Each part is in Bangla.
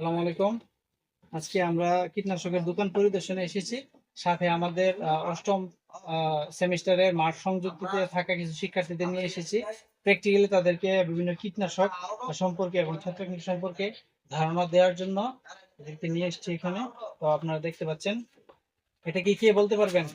আসসালামু আলাইকুম। আজকে আমরা কীটনাশকের দোকান পরিদর্শনে এসেছি। সাথে আমাদের অষ্টম সেমিস্টারের মাঠ সংযুক্তিতে থাকা কিছু শিক্ষার্থীদের নিয়ে এসেছি। প্র্যাকটিক্যালি তাদেরকে বিভিন্ন কীটনাশক সম্পর্কে এবং ছত্রাকনাশক সম্পর্কে ধারণা দেওয়ার জন্য এদেরকে নিয়ে এসেছি এখানে। তো আপনারা দেখতে পাচ্ছেন এটা কি কে বলতে পারবেন?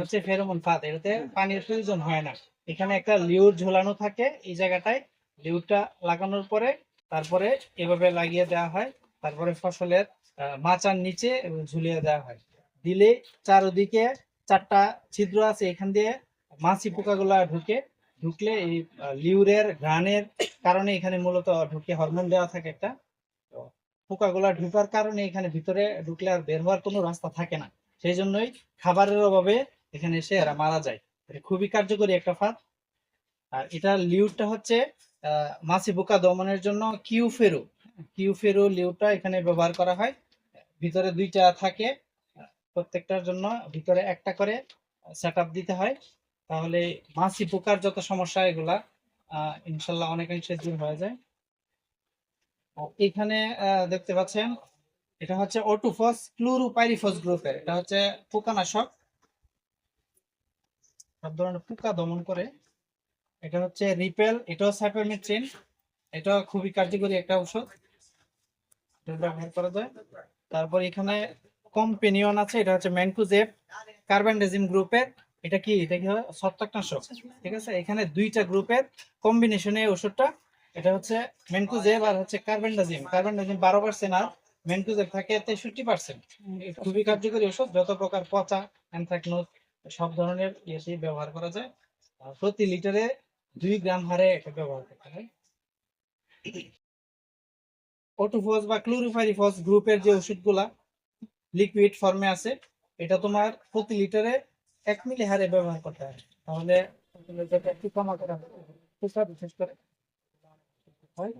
হচ্ছে ফেরোমন ফাঁদ। এটাতে পানির প্রয়োজন হয় না। এখানে একটা লিউর ঝোলানো থাকে এই জায়গাটায়। লিউরটা লাগানোর পরে তারপরে এভাবে লাগিয়ে দেওয়া হয়। তারপরে ফসলের মাচার নিচে ঝুলিয়ে দেওয়া হয়। দিলে চারদিকে চারটা ছিদ্র আছে, এখান দিয়ে মাছি পোকাগুলা ঢুকে। ঢুকলে এই লিউরের, ঘ্রাণের কারণে এখানে মূলত ঢুকে হরমোন দেওয়া থাকে একটা। পোকাগুলা ঢুকার কারণে এখানে ভিতরে ঢুকলে আর বের হওয়ার কোনো রাস্তা থাকে না। সেই জন্যই খাবারের অভাবে এখানে এসে এরা মারা যায়। খুবই কার্যকরী একটা ফাঁদ। আর এটা লিউরটা হচ্ছে মাছি পোকা দমনের জন্য কিউফেরো কিউফেরো লিউটা এখানে ব্যবহার করা হয়। ভিতরে দুইটা থাকে। প্রত্যেকটার জন্য ভিতরে একটা করে সেট দিতে হয়। তাহলে মাছি পোকার যত সমস্যা এগুলা ইনশাল্লাহ অনেকাংশে দূর হয়ে যায়। এখানে দেখতে পাচ্ছেন, এটা হচ্ছে ওটুফস ক্লোরোপাইরিফস গ্রুপের। এটা হচ্ছে পোকানাশক। সব ধরনের পোকা দমন করে এটা হচ্ছে রিপেল, এটাও সাইপারমেথ্রিন এটা খুবই কার্যকরী একটা ঔষধ। ব্যবহার করা যায়। তারপর এখানে কম্পেনিয়ন আছে, এটা হচ্ছে ম্যানকুজেব কার্বানডাজিম গ্রুপের এটা কি? এটা কি হয়? ছত্রাকনাশক। ঠিক আছে? এখানে দুইটা গ্রুপের কম্বিনেশনে ওষুধটা এটা হচ্ছে ম্যানকুজেব আর হচ্ছে কার্বানডাজিম কার্বানডাজিম বারো পার্সেন্ট আর ম্যানকুজেব থাকে তেষট্টি পার্সেন্ট খুবই কার্যকরী ওষুধ যত প্রকার পচা অ্যানথ্রাকনোজ সব ধরনের ইয়েতেই ব্যবহার করা যায়। প্রতি লিটারে দুই গ্রাম হারে এটা ব্যবহার করতে হয় অটোফস বা ক্লোরিফাইরিফস গ্রুপের যে ওষুধগুলা লিকুইড ফর্মে আছে, এটা তোমার প্রতি লিটারে এক মিলি হারে ব্যবহার করতে হয়। তাহলে কমা করা বিশেষ করে। হয়?